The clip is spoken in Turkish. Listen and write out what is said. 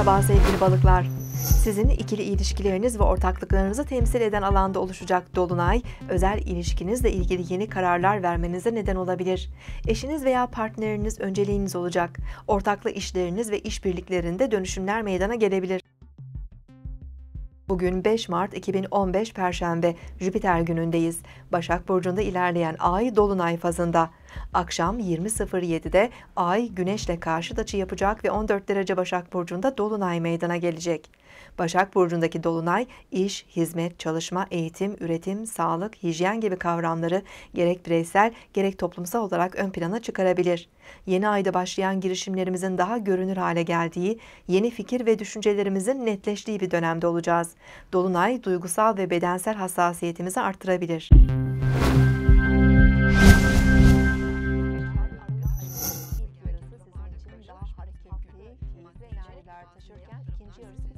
Merhaba sevgili balıklar. Sizin ikili ilişkileriniz ve ortaklıklarınızı temsil eden alanda oluşacak dolunay, özel ilişkinizle ilgili yeni kararlar vermenize neden olabilir. Eşiniz veya partneriniz önceliğiniz olacak. Ortaklı işleriniz ve işbirliklerinde dönüşümler meydana gelebilir. Bugün 5 Mart 2015 Perşembe, Jüpiter günündeyiz. Başak Burcu'nda ilerleyen Ay Dolunay fazında. Akşam 20.07'de Ay Güneş'le karşıt açı yapacak ve 14 derece Başak Burcu'nda Dolunay meydana gelecek. Başak Burcu'ndaki Dolunay, iş, hizmet, çalışma, eğitim, üretim, sağlık, hijyen gibi kavramları gerek bireysel gerek toplumsal olarak ön plana çıkarabilir. Yeni ayda başlayan girişimlerimizin daha görünür hale geldiği, yeni fikir ve düşüncelerimizin netleştiği bir dönemde olacağız. Dolunay duygusal ve bedensel hassasiyetimizi arttırabilir. çünkü. Maddi içerikler taşırken ikinci yarısında